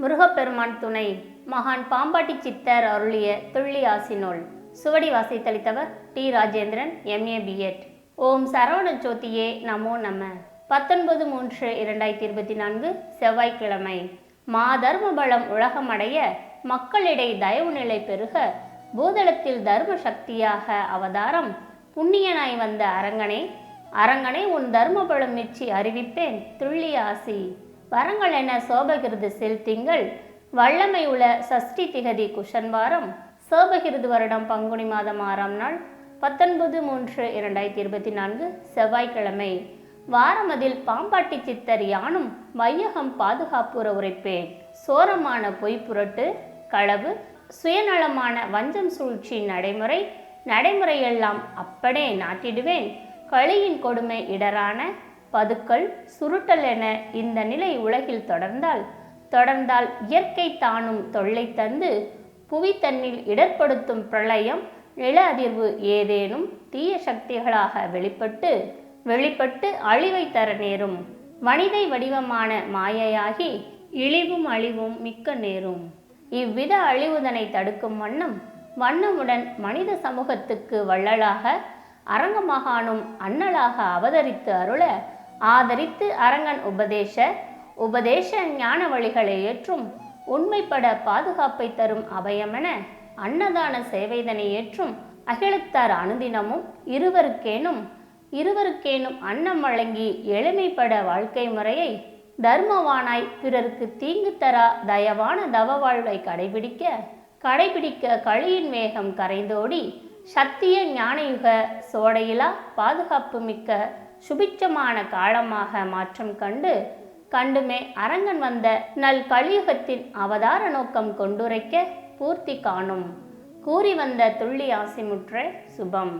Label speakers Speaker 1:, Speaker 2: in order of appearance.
Speaker 1: முருகப்பெருமான் துணை. மகான் பாம்பாட்டி சித்தர் அருளிய துள்ளி ஆசினோல் சுவடி வாசித்தளித்தவர் டி ராஜேந்திரன் எம்ஏ பிஎட் ஓம் சரவண ஜோதியே நமோ நம. பத்தொன்பது மூன்று இரண்டாயிரத்தி இருபத்தி நான்கு செவ்வாய்க்கிழமை. மாதர்ம பலம் உலகமடைய மக்களிடை தயவு நிலை பெருக பூதளத்தில் தர்ம சக்தியாக அவதாரம். புண்ணியனாய் வந்த அரங்கனே அரங்கனை உன் தர்மபலம் மிச்சி அறிவிப்பேன் துள்ளி ஆசி. வரங்கள் என சோபகிருது செல்திங்கள் வல்லமை உள்ள சஷ்டி திகதி குஷன்வாரம் சோபகிருது வருடம் பங்குனி மாதம் ஆறாம் நாள் பத்தொன்பது மூன்று இரண்டாயிரத்தி இருபத்தி நான்கு செவ்வாய்க்கிழமை. வாரமதில் பாம்பாட்டி சித்தர் யானும் வையகம் பாதுகாப்புற உரைப்பேன். சோரமான பொய் புரட்டு களவு சுயநலமான வஞ்சம் சூழ்ச்சி நடைமுறை நடைமுறையெல்லாம் அப்படே நாட்டிடுவேன். களியின் கொடுமை இடரான பதுக்கல் சுருட்டல் என இந்த நிலை உலகில் தொடர்ந்தால் தொடர்ந்தால் இயற்கை தானும் தொல்லை தந்து புவி தன்னில் இடர்படுத்தும் பிரளயம் நில அதிர்வு ஏதேனும் தீய சக்திகளாக வெளிப்பட்டு வெளிப்பட்டு அழிவை தர நேரும். மனிதை வடிவமான மாயையாகி இழிவும் அழிவும் மிக்க நேரும். இவ்வித அழிவுதனை தடுக்கும் வண்ணம் வண்ணமுடன் மனித சமூகத்துக்கு வள்ளலாக அரங்கமகானும் அண்ணலாக அவதரித்து அருள ஆதரித்து அரங்கன் உபதேச உபதேச ஞான வழிகளை ஏற்றும் உண்மைப்பட பாதுகாப்பை தரும் அபயமென அன்னதான சேவைதனை ஏற்றும் அகிலத்தார் அனுதினமும் இருவருக்கேனும் இருவருக்கேனும் அன்னம் வழங்கி எளிமைப்பட வாழ்க்கை முறையை தர்மவானாய் பிறருக்கு தீங்கு தரா தயவான தவ வாழ்வை கடைபிடிக்க கடைபிடிக்க களியின் வேகம் கரைந்தோடி சத்திய ஞானயுக சோடையிலா பாதுகாப்பு மிக்க சுபிட்சமான காலமாக மாற்றம் கண்டு கண்டுமே அரங்கன் வந்த நல் கலியுகத்தின் அவதார நோக்கம் கொண்டுரைக்க பூர்த்தி காணும். கூறி வந்த துள்ளி ஆசிமுற்ற சுபம்.